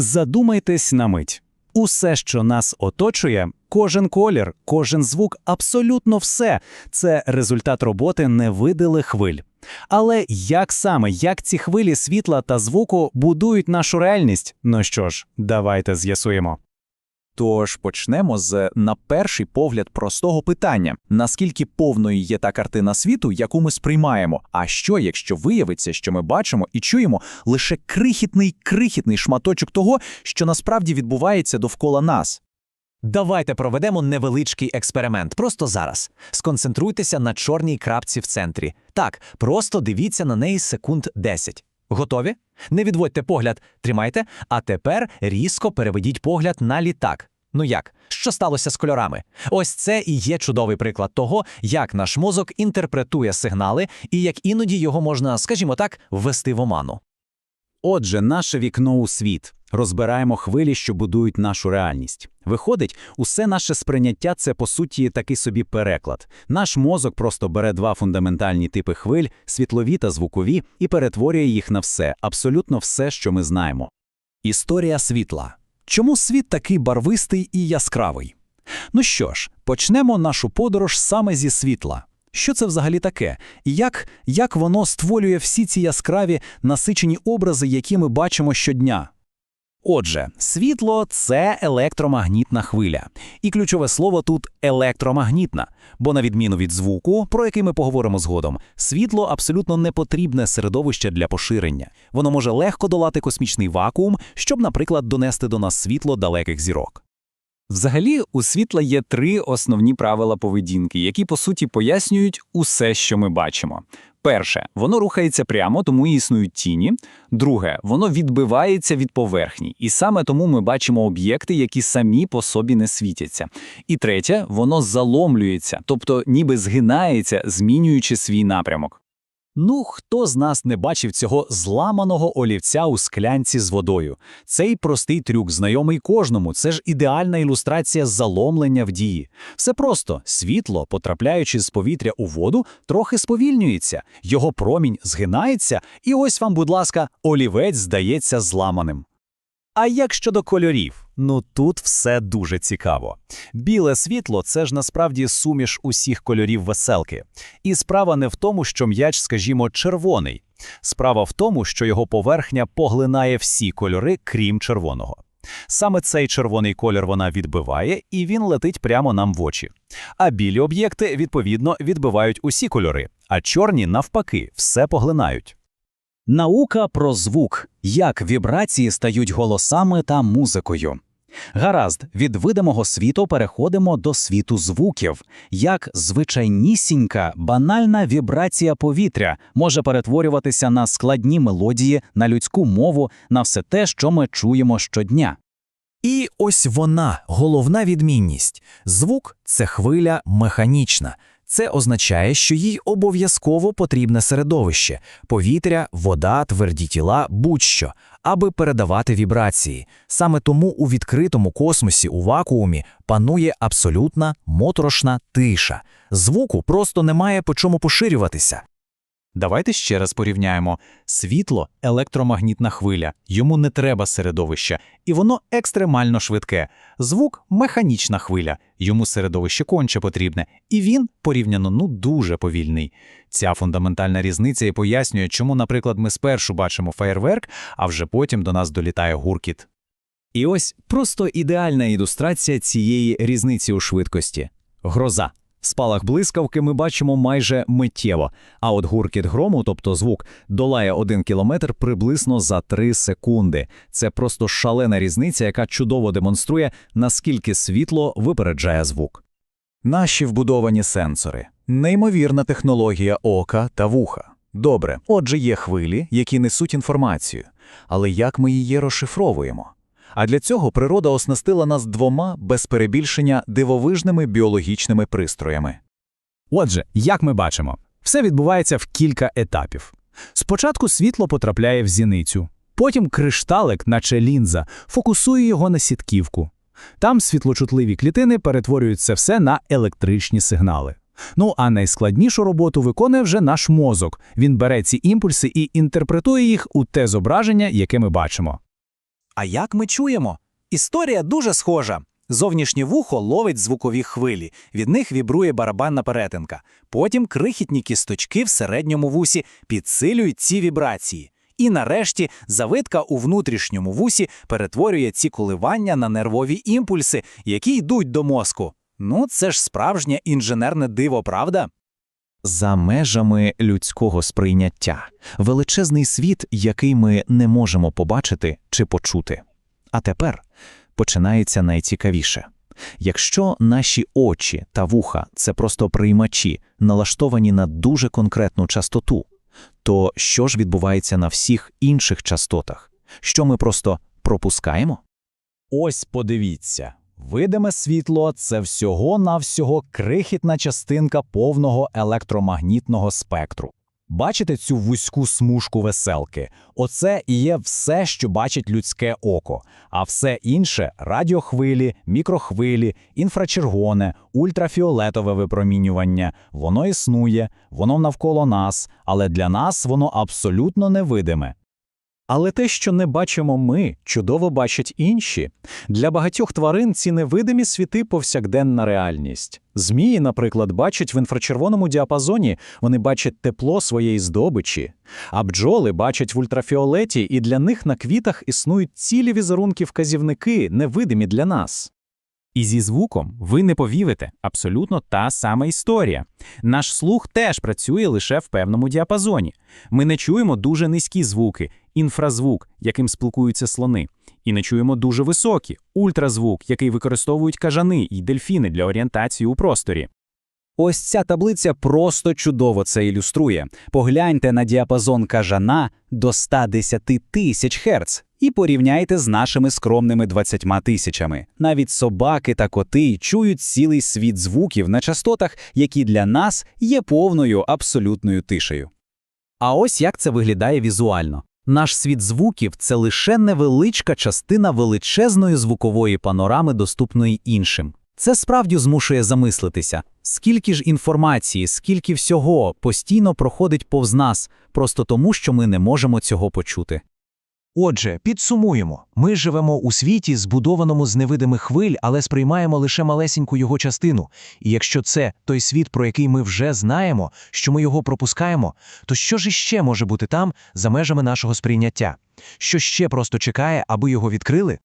Задумайтесь на мить. Усе, що нас оточує, кожен колір, кожен звук, абсолютно все це результат роботи невидилих хвиль. Але як саме, як ці хвилі світла та звуку будують нашу реальність? Ну що ж, давайте з'ясуємо. Тож почнемо з, на перший погляд, простого питання: наскільки повною є та картина світу, яку ми сприймаємо? А що, якщо виявиться, що ми бачимо і чуємо лише крихітний крихітний шматочок того, що насправді відбувається довкола нас? Давайте проведемо невеличкий експеримент просто зараз. Сконцентруйтеся на чорній крапці в центрі. Так, просто дивіться на неї секунд 10. Готові? Не відводьте погляд, тримайте, а тепер різко переведіть погляд на літак. Ну як? Що сталося з кольорами? Ось це і є чудовий приклад того, як наш мозок інтерпретує сигнали і як іноді його можна, скажімо так, ввести в оману. Отже, наше вікно у світ. Розбираємо хвилі, що будують нашу реальність. Виходить, усе наше сприйняття це по суті такий собі переклад. Наш мозок просто бере два фундаментальні типи хвиль, світлові та звукові, і перетворює їх на все, абсолютно все, що ми знаємо. Історія світла. Чому світ такий барвистий і яскравий? Ну що ж, почнемо нашу подорож саме зі світла. Що це взагалі таке? І як, як воно створює всі ці яскраві насичені образи, які ми бачимо щодня? Отже, світло це електромагнітна хвиля. І ключове слово тут електромагнітна, бо на відміну від звуку, про який ми поговоримо згодом, світло абсолютно не потрібне середовище для поширення. Воно може легко долати космічний вакуум, щоб, наприклад, донести до нас світло далеких зірок. Взагалі, у світла є три основні правила поведінки, які по суті пояснюють усе, що ми бачимо. Перше, воно рухається прямо, тому і існують тіні. Друге, воно відбивається від поверхні, і саме тому ми бачимо об'єкти, які самі по собі не світяться. І третє, воно заломлюється, тобто ніби згинається, змінюючи свій напрямок. Ну, хто з нас не бачив цього зламаного олівця у склянці з водою? Цей простий трюк знайомий кожному. Це ж ідеальна ілюстрація заломлення в дії. Все просто світло, потрапляючи з повітря у воду, трохи сповільнюється, його промінь згинається, і ось вам, будь ласка, олівець здається зламаним. А як щодо кольорів? Ну тут все дуже цікаво. Біле світло це ж насправді суміш усіх кольорів веселки. І справа не в тому, що м'яч, скажімо, червоний. Справа в тому, що його поверхня поглинає всі кольори, крім червоного. Саме цей червоний колір вона відбиває, і він летить прямо нам в очі. А білі об'єкти, відповідно, відбивають усі кольори, а чорні, навпаки, все поглинають. Наука про звук, як вібрації стають голосами та музикою. Гаразд, від видимого світу переходимо до світу звуків, як звичайнісінька, банальна вібрація повітря може перетворюватися на складні мелодії, на людську мову, на все те, що ми чуємо щодня. І ось вона, головна відмінність. Звук це хвиля механічна. Це означає, що їй обов'язково потрібне середовище повітря, вода, тверді тіла, будь-що, аби передавати вібрації. Саме тому у відкритому космосі у вакуумі панує абсолютна моторошна тиша. Звуку просто немає по чому поширюватися. Давайте ще раз порівняємо. Світло електромагнітна хвиля, йому не треба середовища, і воно екстремально швидке. Звук механічна хвиля, йому середовище конче потрібне, і він порівняно ну дуже повільний. Ця фундаментальна різниця і пояснює, чому, наприклад, ми спершу бачимо феєрверк, а вже потім до нас долітає гуркіт. І ось просто ідеальна ілюстрація цієї різниці у швидкості гроза. Спалах блискавки ми бачимо майже миттєво, а от гуркіт грому, тобто звук, долає один кілометр приблизно за три секунди. Це просто шалена різниця, яка чудово демонструє, наскільки світло випереджає звук. Наші вбудовані сенсори, неймовірна технологія ока та вуха. Добре, отже, є хвилі, які несуть інформацію, але як ми її розшифровуємо? А для цього природа оснастила нас двома, без перебільшення, дивовижними біологічними пристроями. Отже, як ми бачимо, все відбувається в кілька етапів. Спочатку світло потрапляє в зіницю, потім кришталик, наче лінза, фокусує його на сітківку. Там світлочутливі клітини перетворюють це все на електричні сигнали. Ну а найскладнішу роботу виконує вже наш мозок. Він бере ці імпульси і інтерпретує їх у те зображення, яке ми бачимо. А як ми чуємо? Історія дуже схожа. Зовнішнє вухо ловить звукові хвилі, від них вібрує барабанна перетинка. Потім крихітні кісточки в середньому вусі підсилюють ці вібрації. І нарешті завитка у внутрішньому вусі перетворює ці коливання на нервові імпульси, які йдуть до мозку. Ну, це ж справжнє інженерне диво, правда? За межами людського сприйняття величезний світ, який ми не можемо побачити чи почути. А тепер починається найцікавіше. Якщо наші очі та вуха це просто приймачі, налаштовані на дуже конкретну частоту, то що ж відбувається на всіх інших частотах? Що ми просто пропускаємо? Ось подивіться. Видиме світло це всього-навсього крихітна частинка повного електромагнітного спектру. Бачите цю вузьку смужку веселки? Оце і є все, що бачить людське око, а все інше радіохвилі, мікрохвилі, інфрачервоне, ультрафіолетове випромінювання. Воно існує, воно навколо нас, але для нас воно абсолютно невидиме. Але те, що не бачимо ми, чудово бачать інші. Для багатьох тварин ці невидимі світи повсякденна реальність. Змії, наприклад, бачать в інфрачервоному діапазоні, вони бачать тепло своєї здобичі. А бджоли бачать в ультрафіолеті, і для них на квітах існують цілі візерунки-вказівники, невидимі для нас. І зі звуком ви не повірите, абсолютно та сама історія. Наш слух теж працює лише в певному діапазоні. Ми не чуємо дуже низькі звуки, інфразвук, яким спілкуються слони, і не чуємо дуже високі, ультразвук, який використовують кажани і дельфіни для орієнтації у просторі. Ось ця таблиця просто чудово це ілюструє. Погляньте на діапазон кажана до 110 тисяч Гц і порівняйте з нашими скромними 20 тисячами. Навіть собаки та коти чують цілий світ звуків на частотах, які для нас є повною абсолютною тишею. А ось як це виглядає візуально. Наш світ звуків це лише невеличка частина величезної звукової панорами, доступної іншим. Це справді змушує замислитися, скільки ж інформації, скільки всього постійно проходить повз нас, просто тому, що ми не можемо цього почути. Отже, підсумуємо. Ми живемо у світі, збудованому з невидимих хвиль, але сприймаємо лише малесеньку його частину. І якщо це той світ, про який ми вже знаємо, що ми його пропускаємо, то що ж іще може бути там за межами нашого сприйняття? Що ще просто чекає, аби його відкрили?